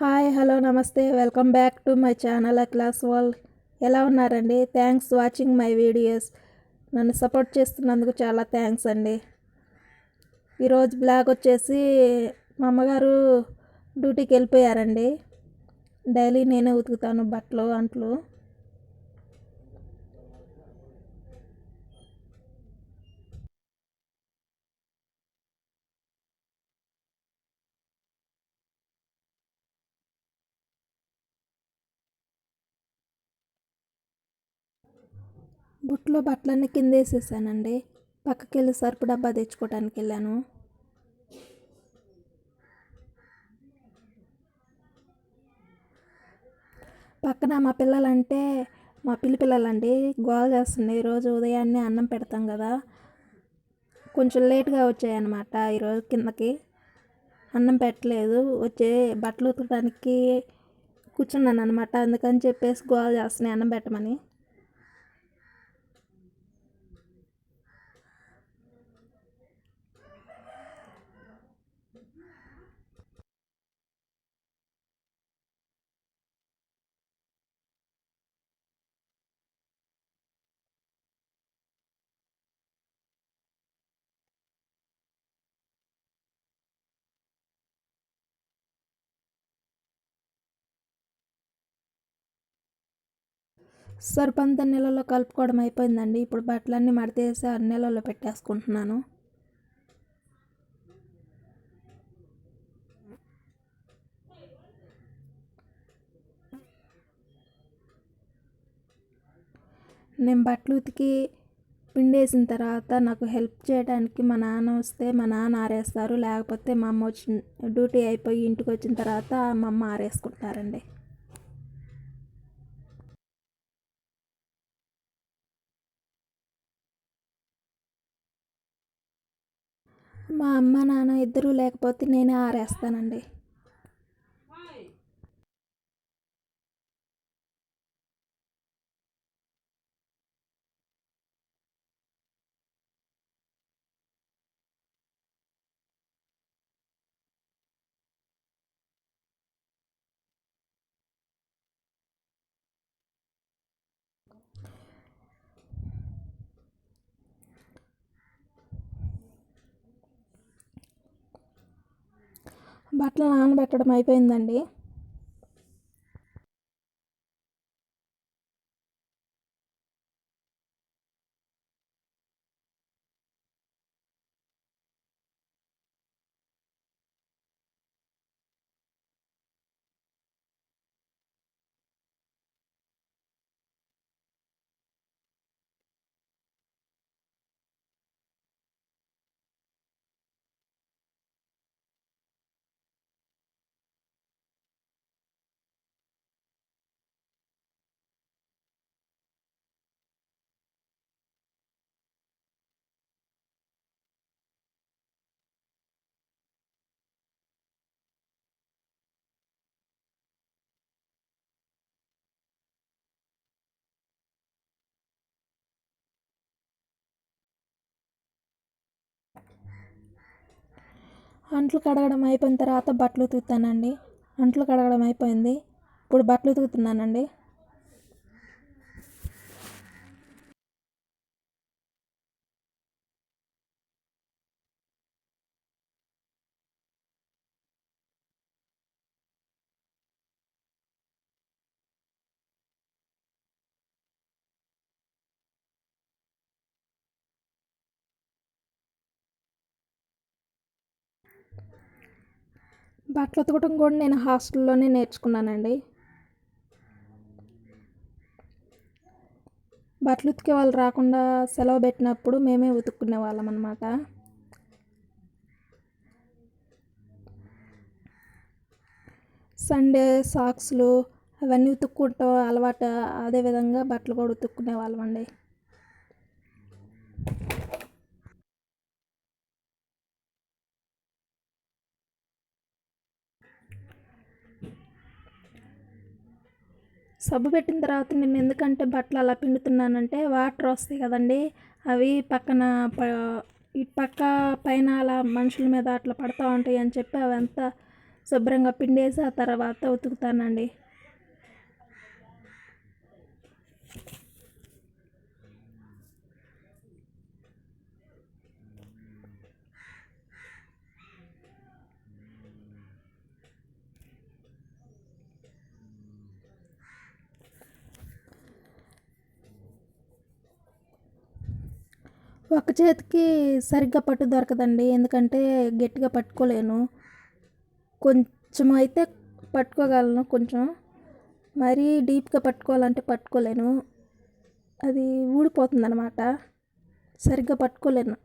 Hi hello నమస్తే. Welcome back to my channel class world. ఎలా ఉన్నారండి? Thanks watching my videos. నన్ను support చేస్తున్నందుకు చాలా థ్యాంక్స్ అండి. ఈరోజు బ్లాగ్ వచ్చేసి మా అమ్మగారు డ్యూటీకి వెళ్ళిపోయారండి. డైలీ నేనే ఉతుకుతాను బట్టలు అంట్లు. బుట్లో బట్టలన్నీ కింద వేసేసానండి పక్కకి వెళ్ళి సరుపు డబ్బా తెచ్చుకోవడానికి వెళ్ళాను పక్కన మా పిల్లలంటే మా పిల్లి పిల్లలండి గోల చేస్తుంది. ఈరోజు ఉదయాన్నే అన్నం పెడతాం కదా. కొంచెం లేట్గా వచ్చాయన్నమాట ఈరోజు కిందకి. అన్నం పెట్టలేదు. వచ్చే బట్టలు ఉతకడానికి కూర్చున్నాను అనమాట అందుకని చెప్పేసి గోల చేస్తున్నాయి అన్నం పెట్టమని. సరిపంత నీళ్ళలో కలుపుకోవడం అయిపోయిందండి. ఇప్పుడు బట్టలన్నీ మడతేసి ఆ నీళ్ళలో పెట్టేసుకుంటున్నాను. నేను బట్టలు ఉతికి పిండేసిన తర్వాత నాకు హెల్ప్ చేయడానికి మా నాన్న వస్తే మా నాన్న ఆరేస్తారు. లేకపోతే మా అమ్మ వచ్చి డ్యూటీ అయిపోయి ఇంటికి వచ్చిన తర్వాత మా అమ్మ ఆరేసుకుంటారండి. మా అమ్మ నాన్న ఇద్దరూ లేకపోతే నేనే ఆరేస్తానండి. బట్టలు నానబెట్టడం అయిపోయిందండి. అంట్లు కడగడం అయిపోయిన తర్వాత బట్టలు ఉతుకుతానండి. అంట్లు కడగడం అయిపోయింది. ఇప్పుడు బట్టలు ఉతుకుతున్నానండి. బట్టలు ఉతకడం కూడా నేను హాస్టల్లోనే నేర్చుకున్నానండి. బట్టలు ఉతికే వాళ్ళు రాకుండా సెలవు పెట్టినప్పుడు మేమే ఉతుక్కునే వాళ్ళం అనమాట సండే సాక్స్లు అవన్నీ ఉతుక్కుంటాం అలవాటు అదేవిధంగా బట్టలు కూడా ఉతుక్కునే వాళ్ళం అండి సబ్బు పెట్టిన తర్వాత నేను ఎందుకంటే బట్టలు అలా పిండుతున్నానంటే వాటర్ వస్తాయి కదండి. అవి పక్కన ఇటు పక్క పైన అలా మనుషుల మీద అట్లా పడుతూ ఉంటాయి అని చెప్పి అవంతా శుభ్రంగా పిండేసి ఆ తర్వాత ఉతుకుతానండి. ఒక చేతికి సరిగ్గా పట్టు దొరకదండి. ఎందుకంటే గట్టిగా పట్టుకోలేను. కొంచెం అయితే పట్టుకోగలను కొంచెం. మరీ డీప్గా పట్టుకోవాలంటే పట్టుకోలేను. అది ఊడిపోతుంది అనమాట సరిగ్గా పట్టుకోలేను.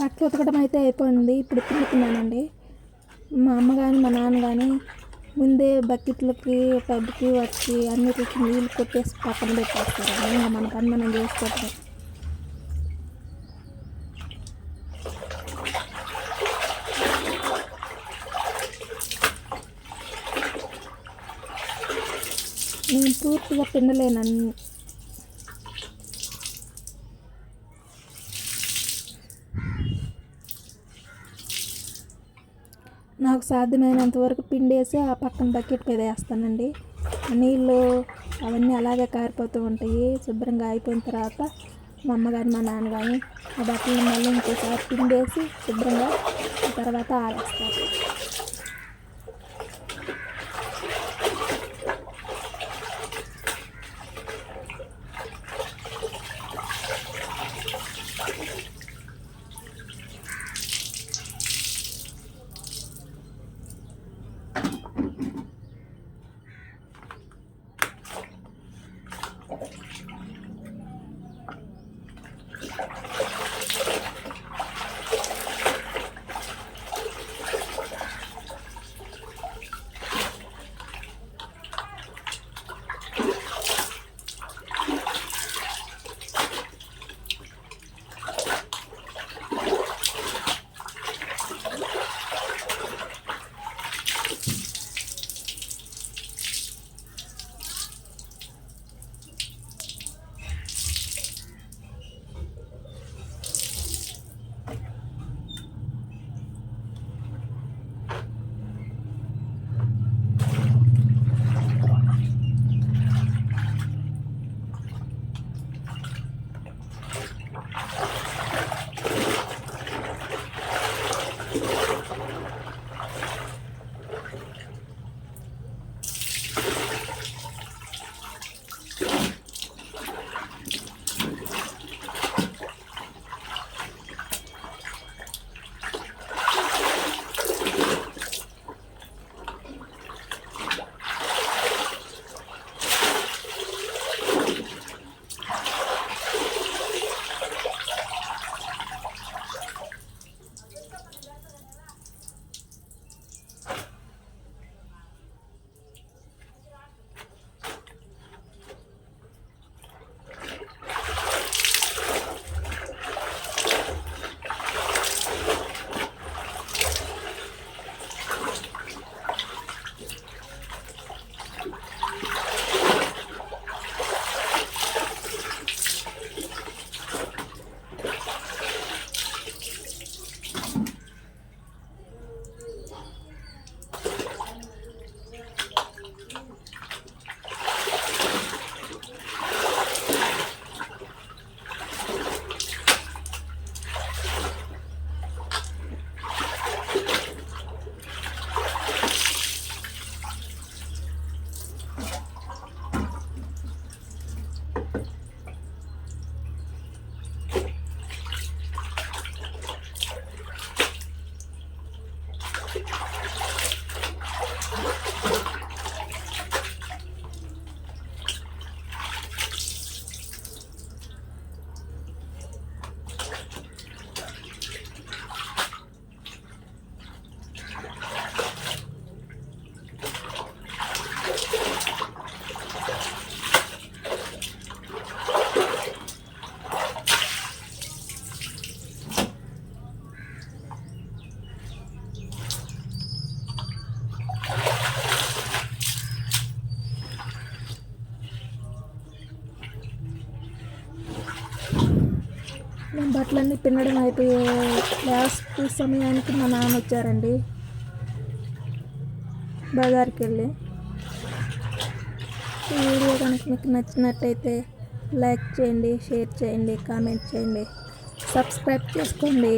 బట్టలు ఉతకడం అయితే అయిపోయింది. ఇప్పుడు తిరుగుతున్నానండి. మా అమ్మ కానీ మా నాన్న కానీ ముందే బకెట్లకి టబ్కి వచ్చి అన్నిటికి నీళ్ళు కొట్టేసి పక్కన పెట్టేస్తారు. ఇంకా మన పని మనం చేసుకోవటం నేను పూర్తిగా పిండలేనన్ని నాకు సాధ్యమైనంత వరకు పిండేసి ఆ పక్కన బకెట్ మీద వేస్తానండి. నీళ్ళు అవన్నీ అలాగే కారిపోతూ ఉంటాయి. శుభ్రంగా అయిపోయిన తర్వాత మా అమ్మ కానీ మా నాన్న కానీ ఆ బట్టలు మళ్ళీ ఇంకోసారి పిండేసి శుభ్రంగా తర్వాత ఆరేస్తారు. నేను బట్టలన్నీ తినడం అయిపోయే లాస్ట్ సమయానికి మా నాన్న వచ్చారండి. బజార్కి వెళ్ళి ఈ వీడియో కనుక మీకు నచ్చినట్టయితే లైక్ చేయండి షేర్ చేయండి కామెంట్ చేయండి. సబ్స్క్రైబ్ చేసుకోండి.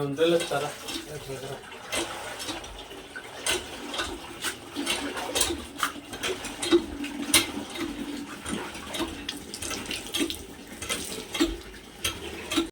నేను ఉండాలి